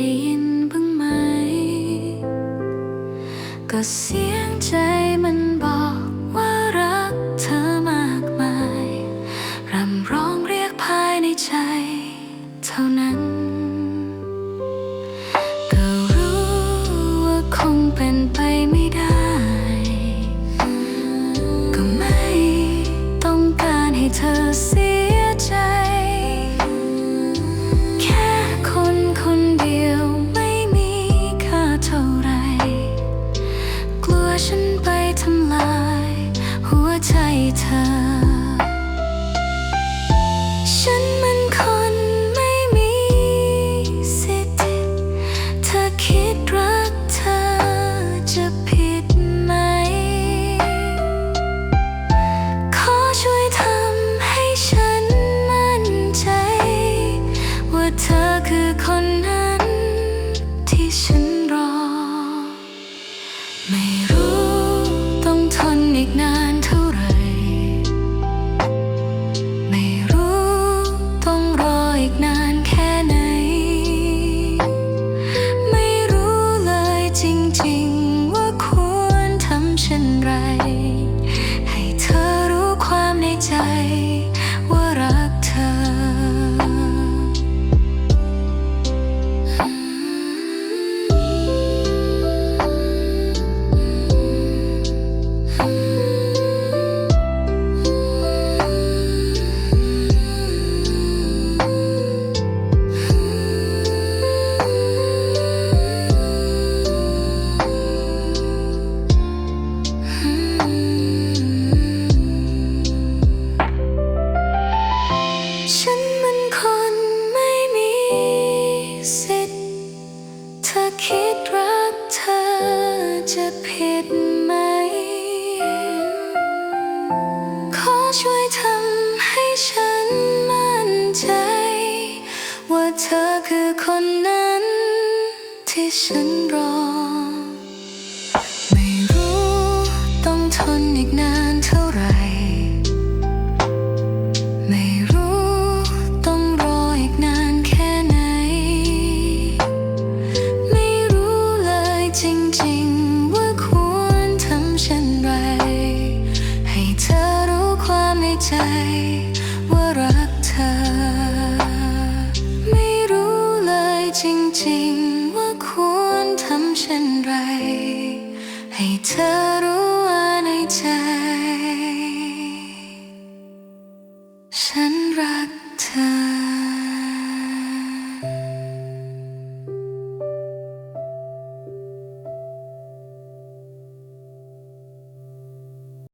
ได้ยินบ้างไหม ก็เสียงใจมันบอกว่ารักเธอมากมาย รำร้องเรียกภายในใจเท่านั้น ก็รู้ว่าคงเป็นไป เธอ คิดรักเธอจะผิดไหม ขอช่วยทำให้ฉันมั่นใจ ว่าเธอคือคนนั้น ที่ฉันรอ ไม่รู้ต้องทนอีกนาน เช่นไร ให้เธอ